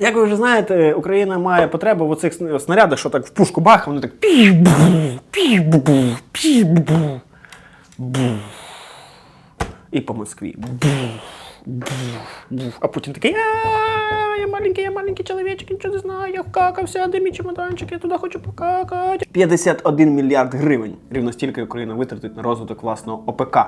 Як ви вже знаєте, Україна має потребу в оцих снарядах, що так в пушку бах, вони так пі-бу, пі-бу, пі-бу, бу. І по Москві. Бу. А Путін такий, я маленький, я маленький чоловічок, нічого не знаю, я вкакався, де мій чемоданчик, я туди хочу покакати. 51 мільярд гривень. Рівно стільки Україна витратить на розвиток власного ОПК.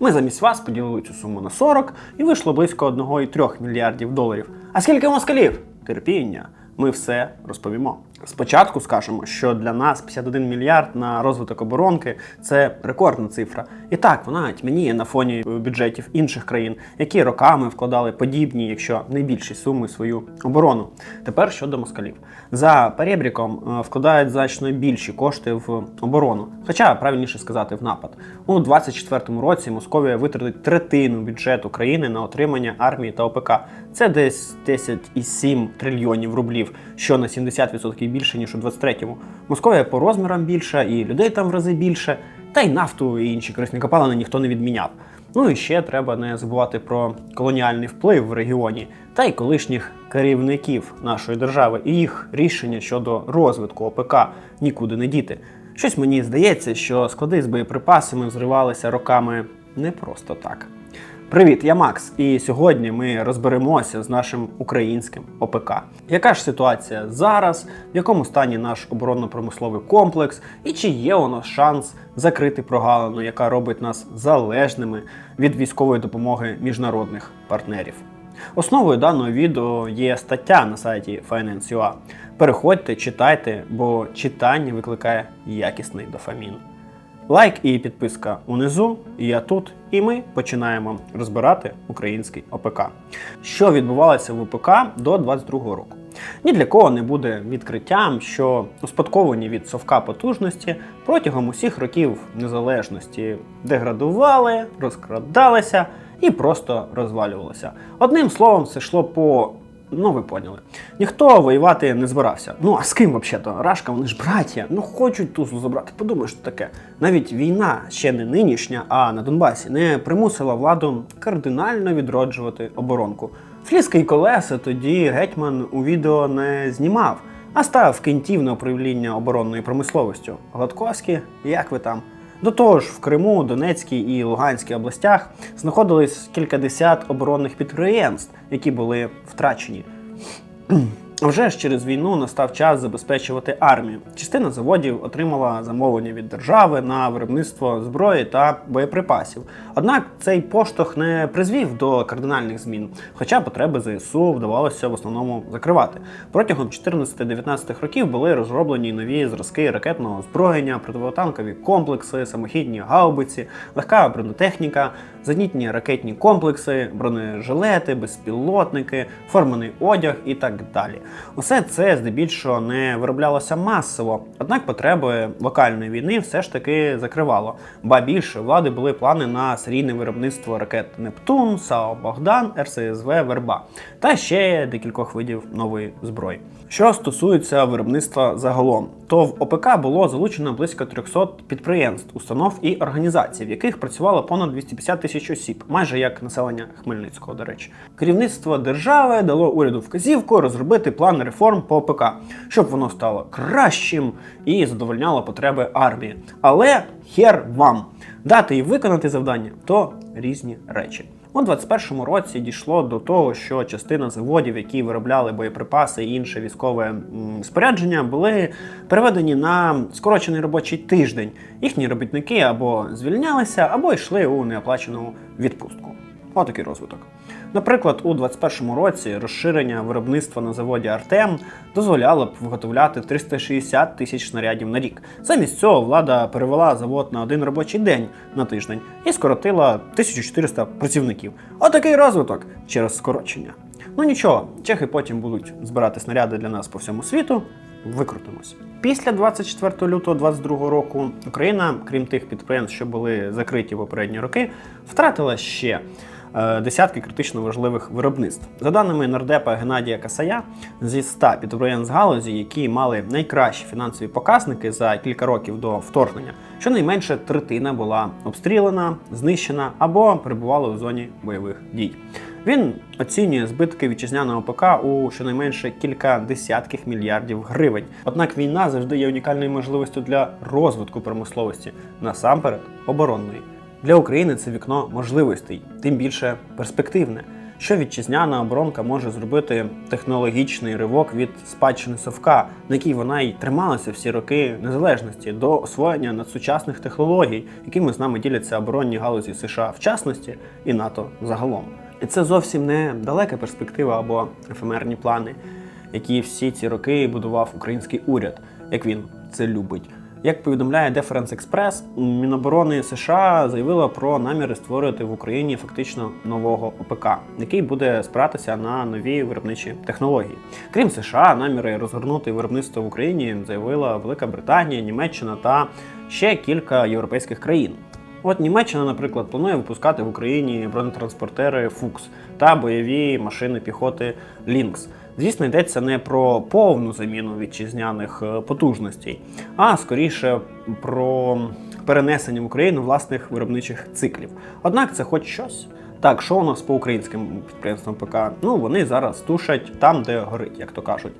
Ми замість вас поділили цю суму на 40 і вийшло близько 1,3 мільярдів доларів. А скільки москалів? Терпіння. Ми все розповімо. Спочатку скажемо, що для нас 51 мільярд на розвиток оборонки це рекордна цифра. І так, вона тьмяніє на фоні бюджетів інших країн, які роками вкладали подібні, якщо не більші суми свою оборону. Тепер щодо москалів. За перебріком е, вкладають значно більші кошти в оборону, хоча правильніше сказати в напад. У 24-му році Московія витратить третину бюджету країни на отримання армії та ОПК. Це десь 10,7 трильйонів рублів, що на 70% більше ніж у 23-му. Московія по розмірам більша, і людей там в рази більше, та й нафту і інші корисні копалини ніхто не відміняв. Ну і ще треба не забувати про колоніальний вплив в регіоні та й колишніх керівників нашої держави і їх рішення щодо розвитку ОПК нікуди не діти. Щось мені здається, що склади з боєприпасами взривалися роками не просто так. Привіт, я Макс, і сьогодні ми розберемося з нашим українським ОПК. Яка ж ситуація зараз, в якому стані наш оборонно-промисловий комплекс, і чи є у нас шанс закрити прогалину, яка робить нас залежними від військової допомоги міжнародних партнерів? Основою даного відео є стаття на сайті Finance.ua. Переходьте, читайте, бо читання викликає якісний дофамін. Лайк і підписка унизу, я тут, і ми починаємо розбирати український ОПК. Що відбувалося в ОПК до 22 року? Ні для кого не буде відкриттям, що успадковані від совка потужності протягом усіх років незалежності деградували, розкрадалися і просто розвалювалися. Одним словом, це йшло по Ну, ви поняли. Ніхто воювати не збирався. Ну а з ким взагалі-то? Рашка, вони ж браття. Ну хочуть Тузлу забрати. Подумай, що таке. Навіть війна, ще не нинішня, а на Донбасі, не примусила владу кардинально відроджувати оборонку. Фліски і колеса тоді гетьман у відео не знімав, а став кінтів на управління оборонною промисловістю. Гладковські, як ви там? До того ж, в Криму, Донецькій і Луганській областях знаходились кількадесят оборонних підприємств, які були втрачені. Вже ж через війну настав час забезпечувати армію. Частина заводів отримала замовлення від держави на виробництво зброї та боєприпасів. Однак цей поштовх не призвів до кардинальних змін, хоча потреби ЗСУ вдавалося в основному закривати. Протягом 14-19 років були розроблені нові зразки ракетного озброєння, противотанкові комплекси, самохідні гаубиці, легка бронетехніка, зенітні ракетні комплекси, бронежилети, безпілотники, форманий одяг і так далі. Усе це здебільшого не вироблялося масово, однак потреби локальної війни все ж таки закривало. Ба більше влади були плани на серійне виробництво ракет Нептун, САО Богдан, РСЗВ Верба та ще декількох видів нової зброї. Що стосується виробництва загалом, то в ОПК було залучено близько 300 підприємств, установ і організацій, в яких працювало понад 250 тисяч осіб, майже як населення Хмельницького, до речі. Керівництво держави дало уряду вказівку розробити план реформ по ОПК, щоб воно стало кращим і задовольняло потреби армії. Але хер вам дати і виконати завдання то різні речі. У 21-му році дійшло до того, що частина заводів, які виробляли боєприпаси і інше військове спорядження, були переведені на скорочений робочий тиждень. Їхні робітники або звільнялися, або йшли у неоплачену відпустку. Отакий розвиток. Наприклад, у 21-му році розширення виробництва на заводі Артем дозволяло б виготовляти 360 тисяч снарядів на рік. Замість цього влада перевела завод на один робочий день на тиждень і скоротила 1400 працівників. Отакий розвиток через скорочення. Ну нічого, чехи потім будуть збирати снаряди для нас по всьому світу. Викрутимось. Після 24 лютого 2022 року Україна, крім тих підприємств, що були закриті в попередні роки, втратила ще десятки критично важливих виробництв. За даними нардепа Геннадія Касая, зі 100 підприємств галузі, які мали найкращі фінансові показники за кілька років до вторгнення, щонайменше третина була обстріляна, знищена або перебувала у зоні бойових дій. Він оцінює збитки вітчизняного ПК у щонайменше кілька десятків мільярдів гривень. Однак війна завжди є унікальною можливістю для розвитку промисловості, насамперед оборонної. Для України це вікно можливостей, тим більше перспективне. Що вітчизняна оборонка може зробити технологічний ривок від спадщини совка, на якій вона й трималася всі роки незалежності до освоєння надсучасних технологій, якими з нами діляться оборонні галузі США в частності і НАТО загалом. І це зовсім не далека перспектива або ефемерні плани, які всі ці роки будував український уряд, як він це любить. Як повідомляє Deference Express, Міноборони США заявила про наміри створити в Україні фактично нового ОПК, який буде спиратися на нові виробничі технології. Крім США, наміри розгорнути виробництво в Україні заявила Велика Британія, Німеччина та ще кілька європейських країн. От Німеччина, наприклад, планує випускати в Україні бронетранспортери Фукс та бойові машини піхоти Лінкс. Звісно, йдеться не про повну заміну вітчизняних е, потужностей, а скоріше про перенесення в Україну власних виробничих циклів. Однак це хоч щось. Так, що у нас по українським підприємствам ПК? Ну вони зараз тушать там, де горить, як то кажуть.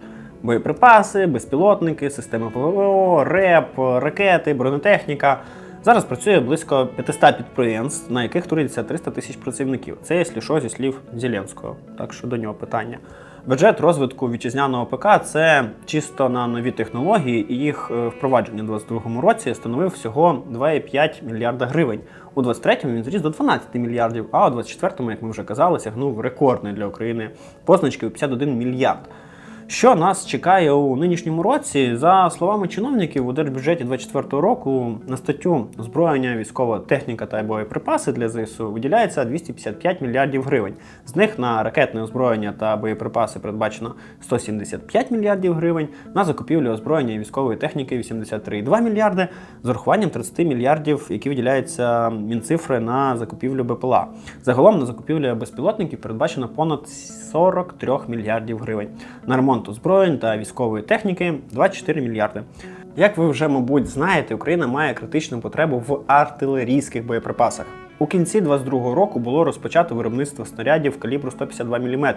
Боєприпаси, безпілотники, системи ПВО, РЕП, ракети, бронетехніка. Зараз працює близько 500 підприємств, на яких трудиться 300 тисяч працівників. Це, якщо що, зі слів Зеленського. Так що до нього питання. Бюджет розвитку вітчизняного ПК це чисто на нові технології, і їх е, впровадження у 2022 році становив всього 2,5 мільярда гривень. У 2023 він зріс до 12 мільярдів, а у 2024, як ми вже казали, сягнув рекордний для України позначки у 51 мільярд. Що нас чекає у нинішньому році? За словами чиновників, у держбюджеті 2024 року на статтю озброєння, військова техніка та боєприпаси для ЗСУ виділяється 255 мільярдів гривень. З них на ракетне озброєння та боєприпаси передбачено 175 мільярдів гривень, на закупівлю озброєння і військової техніки 83,2 мільярди, з урахуванням 30 мільярдів, які виділяються мінцифри на закупівлю БПЛА. Загалом на закупівлю безпілотників передбачено понад 43 мільярдів гривень. На ремонт озброєнь та військової техніки 24 мільярди. Як ви вже, мабуть, знаєте, Україна має критичну потребу в артилерійських боєприпасах. У кінці 22-го року було розпочато виробництво снарядів калібру 152 мм,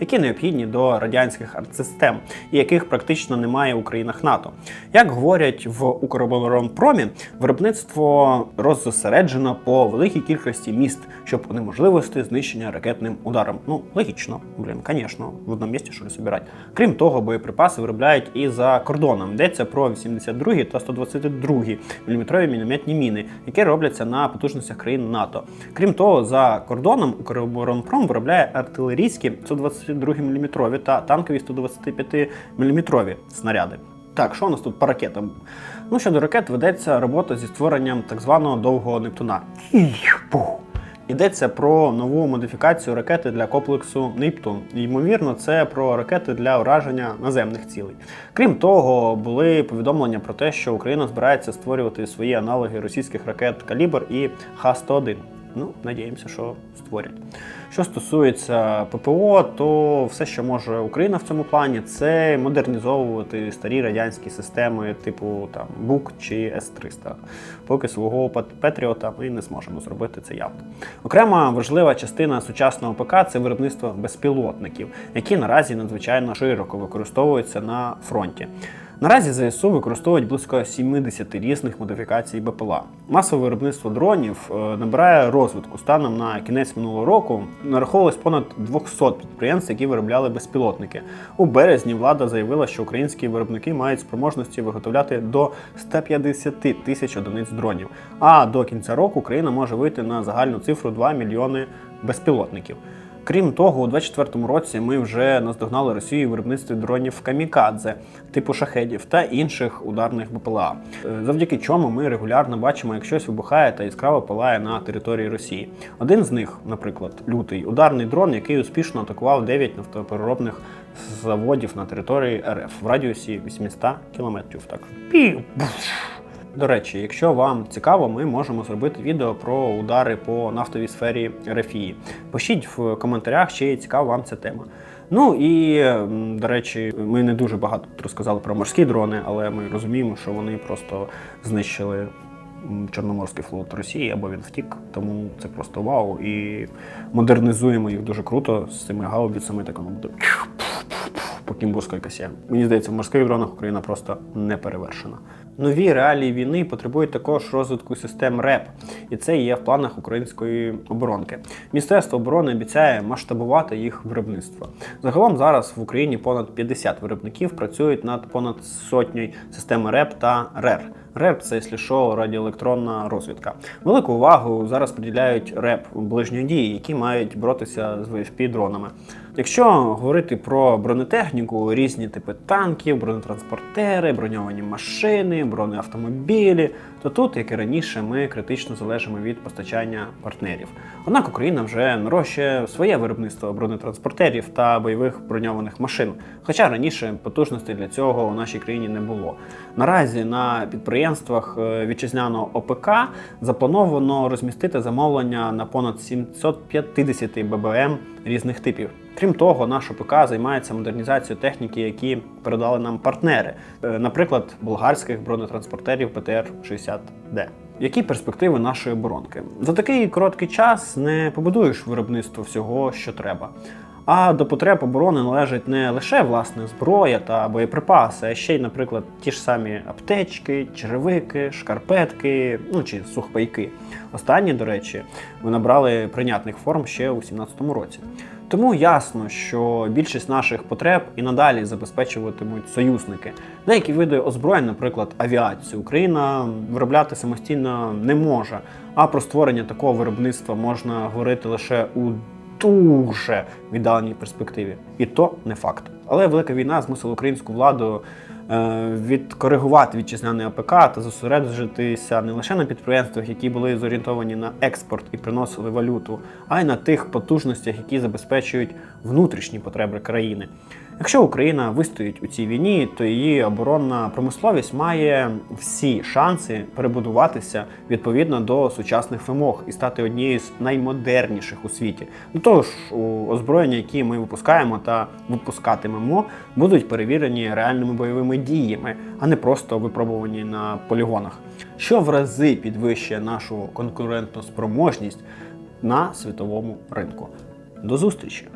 які необхідні до радянських артсистем, і яких практично немає у країнах НАТО. Як говорять в Укроборонпромі, виробництво роззосереджено по великій кількості міст, щоб унеможливости знищення ракетним ударом. Ну, логічно, блін, звісно, в одному місці що ли собирати. Крім того, боєприпаси виробляють і за кордоном. Йдеться про 82 та 122 мм мінометні міни, які робляться на потужностях країн НАТО. Крім того, за кордоном Укроборонпром виробляє артилерійські 122 мм та танкові 125 мм снаряди. Так, що у нас тут по ракетам? Ну, щодо ракет ведеться робота зі створенням так званого довгого Нептуна. Йдеться про нову модифікацію ракети для комплексу Нептун. Ймовірно, це про ракети для ураження наземних цілей. Крім того, були повідомлення про те, що Україна збирається створювати свої аналоги російських ракет Калібр і Х-101. Ну, надіємося, що створять. Що стосується ППО, то все, що може Україна в цьому плані, це модернізовувати старі радянські системи, типу там БУК чи С-300. Поки свого Петріота ми не зможемо зробити це явно. Окрема важлива частина сучасного ПК це виробництво безпілотників, які наразі надзвичайно широко використовуються на фронті. Наразі ЗСУ використовують близько 70 різних модифікацій БПЛА. Масове виробництво дронів е, набирає розвитку. Станом на кінець минулого року нараховувалось понад 200 підприємств, які виробляли безпілотники. У березні влада заявила, що українські виробники мають спроможності виготовляти до 150 тисяч одиниць дронів. А до кінця року Україна може вийти на загальну цифру 2 мільйони безпілотників. Крім того, у 2024 році ми вже наздогнали Росію у виробництві дронів камікадзе, типу шахедів та інших ударних БПЛА, Е, завдяки чому ми регулярно бачимо, як щось вибухає та яскраво палає на території Росії. Один з них, наприклад, лютий ударний дрон, який успішно атакував 9 нафтопереробних заводів на території РФ в радіусі 800 кілометрів. Так пів. До речі, якщо вам цікаво, ми можемо зробити відео про удари по нафтовій сфері РФІ. Пишіть в коментарях, чи цікава вам ця тема. Ну і до речі, ми не дуже багато тут розказали про морські дрони, але ми розуміємо, що вони просто знищили Чорноморський флот Росії, або він втік. Тому це просто вау. І модернізуємо їх дуже круто з цими гаубіцями, так воно буде по касія. Мені здається, в морських дронах Україна просто не перевершена. Нові реалії війни потребують також розвитку систем РЕП, і це є в планах української оборонки. Міністерство оборони обіцяє масштабувати їх виробництво. Загалом зараз в Україні понад 50 виробників працюють над понад сотнею систем РЕП та РЕР. РЕП це, якщо що, радіоелектронна розвідка. Велику увагу зараз приділяють РЕП ближньої дії, які мають боротися з ВФП дронами. Якщо говорити про бронетехніку, різні типи танків, бронетранспортери, броньовані машини, бронеавтомобілі, то тут, як і раніше, ми критично залежимо від постачання партнерів. Однак Україна вже нарощує своє виробництво бронетранспортерів та бойових броньованих машин. Хоча раніше потужностей для цього у нашій країні не було. Наразі на підприємствах е, вітчизняного ОПК заплановано розмістити замовлення на понад 750 ББМ різних типів. Крім того, наш ОПК займається модернізацією техніки, які передали нам партнери, Е, наприклад, болгарських бронетранспортерів ПТР-60Д. Які перспективи нашої оборонки? За такий короткий час не побудуєш виробництво всього, що треба. А до потреб оборони належить не лише власне зброя та боєприпаси, а ще й, наприклад, ті ж самі аптечки, черевики, шкарпетки, ну чи сухпайки. Останні, до речі, ви набрали прийнятних форм ще у 2017 році. Тому ясно, що більшість наших потреб і надалі забезпечуватимуть союзники. Деякі види озброєнь, наприклад, авіацію, Україна виробляти самостійно не може. А про створення такого виробництва можна говорити лише у дуже віддаленій перспективі. І то не факт. Але велика війна змусила українську владу відкоригувати вітчизняний АПК та зосередитися не лише на підприємствах, які були зорієнтовані на експорт і приносили валюту, а й на тих потужностях, які забезпечують внутрішні потреби країни. Якщо Україна вистоїть у цій війні, то її оборонна промисловість має всі шанси перебудуватися відповідно до сучасних вимог і стати однією з наймодерніших у світі. До того ж, озброєння, які ми випускаємо та випускатимемо, будуть перевірені реальними бойовими діями, а не просто випробувані на полігонах, що в рази підвищує нашу конкурентну спроможність на світовому ринку. До зустрічі!